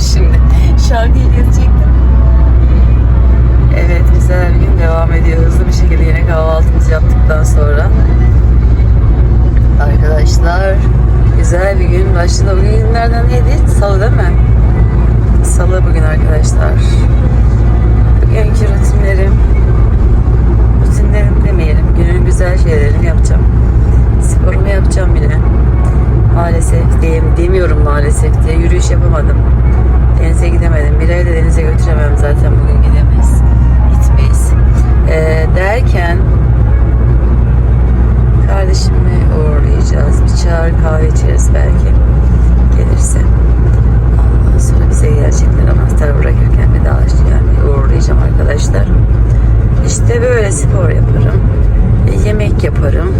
şimdi. Şarkıyı gezecektim. Evet güzel bir gün devam ediyor. Hızlı bir şekilde yine kahvaltımızı yaptıktan sonra. Arkadaşlar güzel bir gün başladı. Bugün günlerden neydi? Salı değil mi? Spor yaparım. E, yemek yaparım.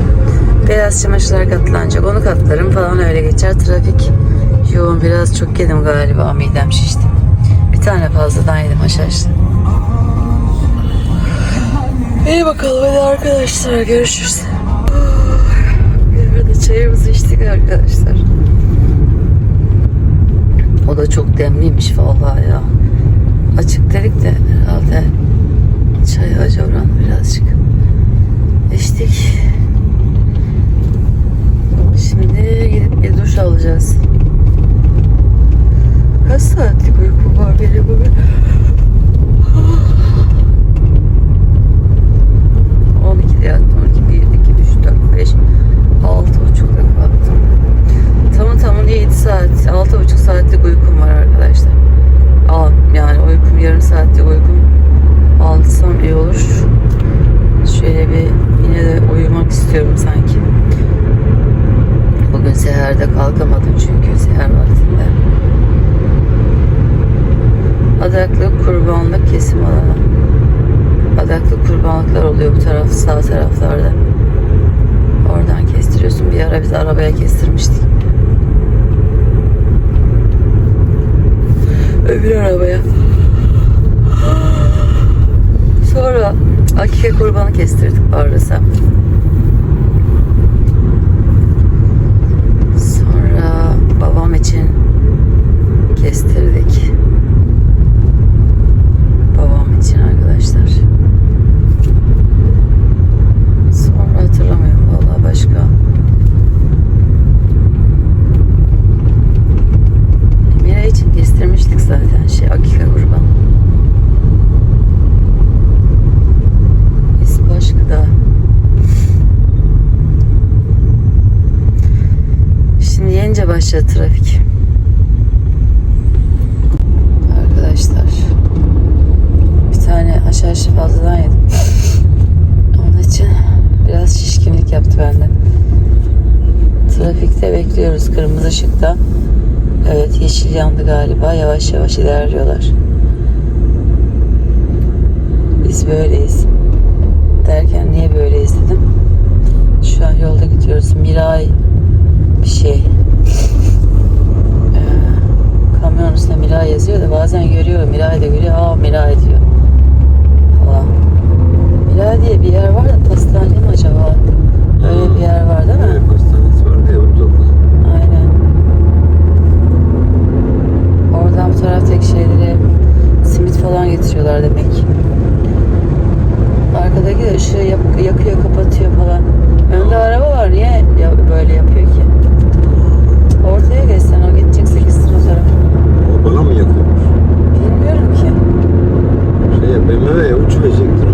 Beyaz çamaşırlar katlanacak. Onu katlarım falan öyle geçer. Trafik yoğun. Biraz çok yedim galiba. Midem şişti. Bir tane fazladan yedim haşhaşlı. İyi bakalım hadi arkadaşlar görüşürüz. Bir arada çayımızı içtik arkadaşlar. O da çok demliymiş vallahi ya. Açık Adaklı kurbanlık kesim alanı. Adaklı kurbanlıklar oluyor bu taraf sağ taraflarda. Oradan kestiriyorsun. Bir ara biz arabaya kestirmiştik. Öbür arabaya. Sonra akike kurbanı kestirdik Barlas'a. Sonra babam için kestirdik. Babam için arkadaşlar. Sonra hatırlamıyorum vallahi başka. Mira için kestirmiştik zaten şey akika kurban. Biz başka da. Şimdi yenice başladı trafik. Arkadaşlar. Bir tane haşhaşı fazladan yedim. Onun için biraz şişkinlik yaptı bende. Trafikte bekliyoruz kırmızı ışıkta. Evet yeşil yandı galiba. Yavaş yavaş ilerliyorlar. Biz böyleyiz. Derken niye 对，我最近。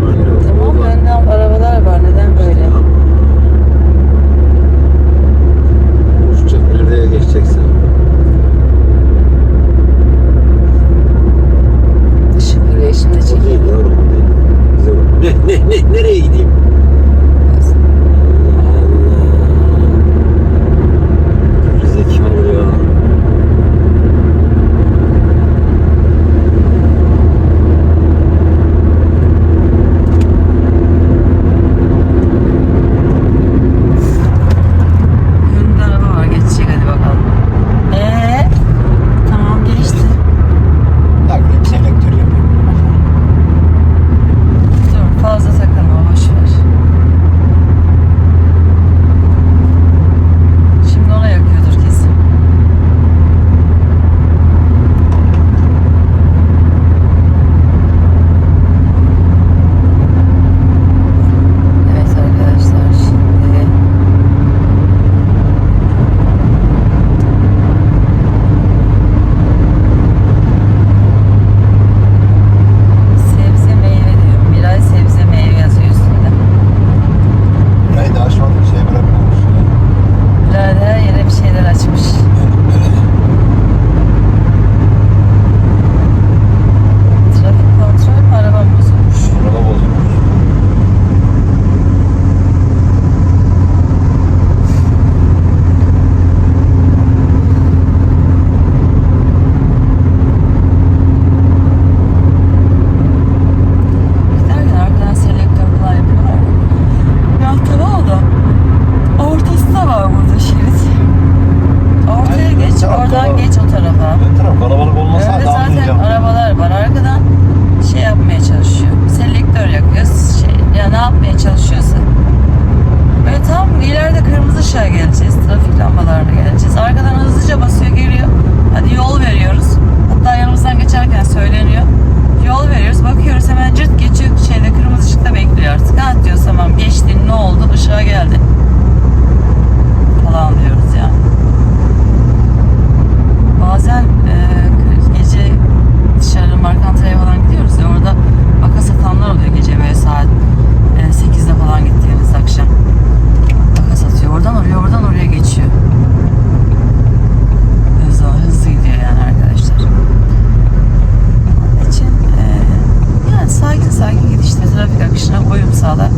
akışına uyum sağla.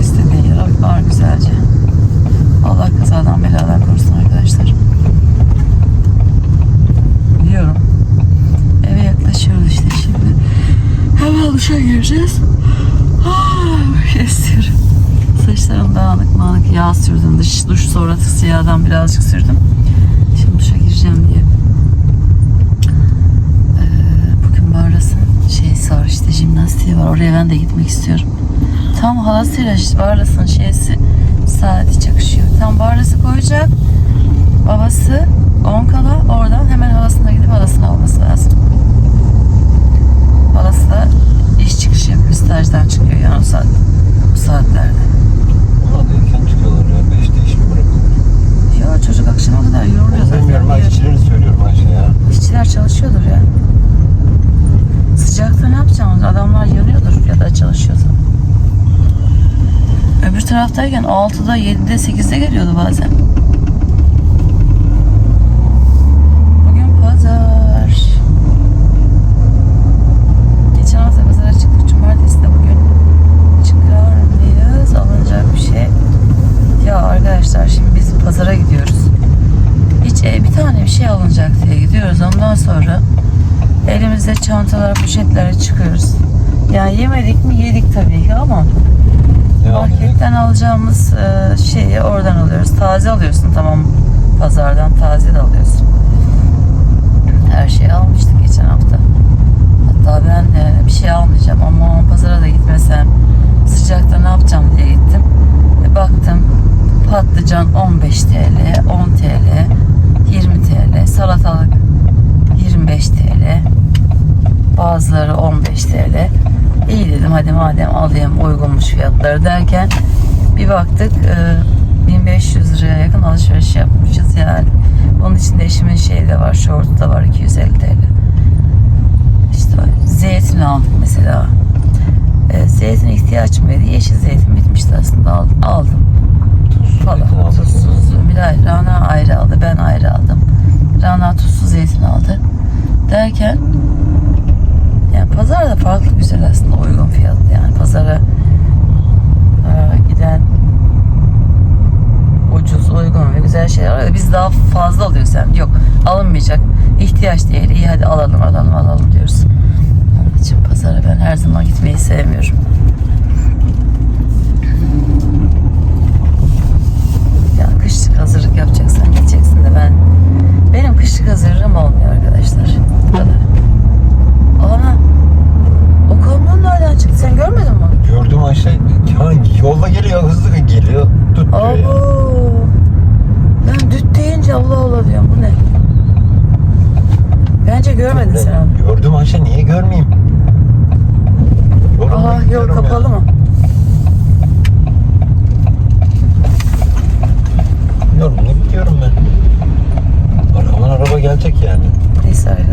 İstediğin yere var güzelce. Allah kazadan beladan korusun arkadaşlar. Diyorum. Eve yaklaşıyoruz işte şimdi. Hemen duşa gireceğiz. Ah, istiyorum. Saçlarım dağınık mağınık yağ sürdüm. Dış, duş sonrası yağdan birazcık sürdüm. Şimdi duşa gireceğim diye. Var işte jimnastiği var. Oraya ben de gitmek istiyorum. Tam halasıyla işte Barlas'ın şeysi saati çakışıyor. Tam Barlas'ı koyacak. Babası 10 kala oradan hemen halasına taraftayken 6'da, 7'de, 8'de geliyordu bazen. Bugün pazar. Geçen hafta pazara çıktık. Cumartesi de bugün çıkar? Alınacak bir şey. Ya arkadaşlar şimdi biz pazara gidiyoruz. Hiç e, bir tane bir şey alınacak diye gidiyoruz. Ondan sonra elimizde çantalar, poşetlere çıkıyoruz. Yani yemedik mi yedik tabii ki ama? Marketten alacağımız e, şeyi oradan alıyoruz. Taze alıyorsun tamam pazardan taze de alıyorsun. Her şeyi almıştık geçen hafta. Hatta ben e, bir şey almayacağım ama pazara da gitmesem sıcakta ne yapacağım diye gittim. Ve baktım patlıcan 15 TL, 10 TL, 20 TL, salatalık 25 TL, bazıları 15 TL. İyi dedim hadi madem alayım uygunmuş fiyatları derken bir baktık e, 1500 liraya yakın alışveriş yapmışız yani. Onun içinde eşimin şeyi de var, şortu da var 250 TL. İşte zeytin aldık mesela. E, zeytin ihtiyaç mıydı? Yeşil zeytin bitmişti aslında aldım. aldım falan. zeytin aldın. Tuzsuz. Bilal, Rana ayrı aldı. Ben ayrı aldım. Rana tuzsuz zeytin aldı. Derken pazar da farklı güzel aslında uygun fiyatlı yani pazara e, giden ucuz uygun ve güzel şeyler var. Biz daha fazla alıyoruz yani. Yok alınmayacak. ihtiyaç değil. İyi hadi alalım alalım alalım diyoruz. Onun için pazara ben her zaman gitmeyi sevmiyorum. Ya kışlık hazırlık yapacaksan gideceksin de ben benim kışlık hazırlığım olmuyor arkadaşlar. Bu kadar. Kamyon nereden çıktı? Sen görmedin mi? Gördüm aşağı. Yani yolda geliyor hızlı geliyor. Tut diyor ya. Ben düt deyince Allah Allah diyorum. Bu ne? Bence görmedin sen onu. Gördüm Ayşe niye görmeyeyim? Yolum Aa yol kapalı mı? Yorumla gidiyorum ben. Arkamdan araba gelecek yani. Neyse öyle.